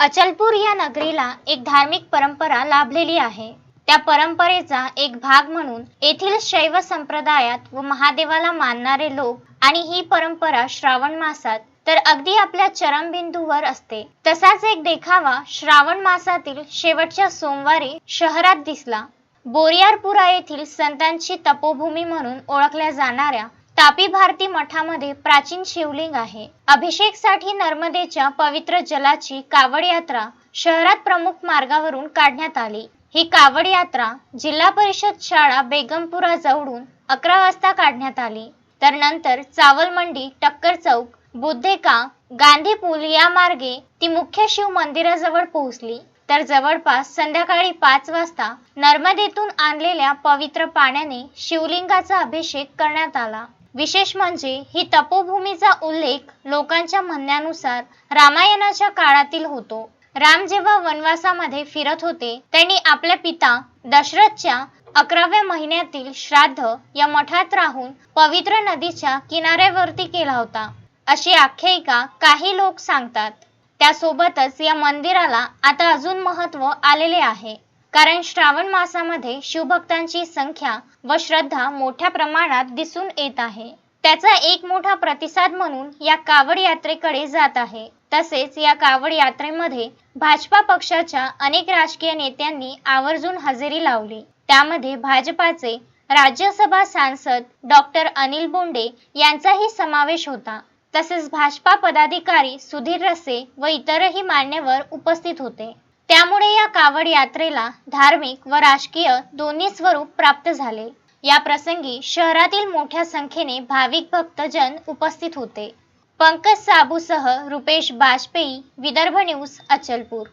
अचलपूर या नगरीला एक धार्मिक परंपरा लाभलेली आहे. त्या परंपरेचा एक भाग म्हणून येथील शैव संप्रदायात व महादेवाला मानणारे लोक आणि ही परंपरा श्रावण मासात तर अगदी आपल्या चरमबिंदूवर असते. तसाच एक देखावा श्रावण मासातील शेवटच्या सोमवारी शहरात दिसला. बोरियारपुरा येथील संतांची तपोभूमी म्हणून ओळखल्या जाणाऱ्या तापी भारती मठामध्ये प्राचीन शिवलिंग आहे. अभिषेकसाठी नर्मदेच्या पवित्र जलाची कावड यात्रा शहरात प्रमुख मार्गावरून काढण्यात आली. ही कावड यात्रा जिल्हा परिषद शाळा बेगमपुरा जवळून अकरा वाजता काढण्यात आली. तर नंतर चावल मंडी टक्कर चौक बुद्धेका गांधी पूल या मार्गे ती मुख्य शिव मंदिराजवळ पोहोचली. तर जवळपास संध्याकाळी पाच वाजता नर्मदेतून आणलेल्या पवित्र पाण्याने शिवलिंगाचा अभिषेक करण्यात आला. विशेष म्हणजे ही तपोभूमीचा उल्लेख लोकांच्या म्हणण्यानुसार रामायणाच्या काळातील होतो. राम जेव्हा वनवासामध्ये फिरत होते त्यांनी आपल्या पिता दशरथच्या अकराव्या महिन्यातील श्राद्ध या मठात राहून पवित्र नदीच्या किनाऱ्यावरती केला होता. अशी आख्यायिका काही लोक सांगतात. त्यासोबतच या मंदिराला आता अजून महत्त्व आलेले आहे. कारण श्रावण मासामध्ये शिवभक्तांची संख्या व श्रद्धा मोठ्या प्रमाणात दिसून येत आहे. त्याचा एक मोठा प्रतिसाद म्हणून या कावड यात्रेकडे जात आहे. तसेच या कावड यात्रेमध्ये भाजपा पक्षाच्या अनेक राजकीय नेत्यांनी आवर्जून हजेरी लावली. त्यामध्ये भाजपाचे राज्यसभा सांसद डॉक्टर अनिल बोंडे यांचाही समावेश होता. तसेच भाजपा पदाधिकारी सुधीर रसे व इतरही मान्यवर उपस्थित होते. त्यामुळे या कावड यात्रेला धार्मिक व राजकीय दोन्ही स्वरूप प्राप्त झाले. या प्रसंगी शहरातील मोठ्या संख्येने भाविक भक्तजन उपस्थित होते. पंकज साबूसह रुपेश बाजपेयी विदर्भ न्यूज अचलपूर.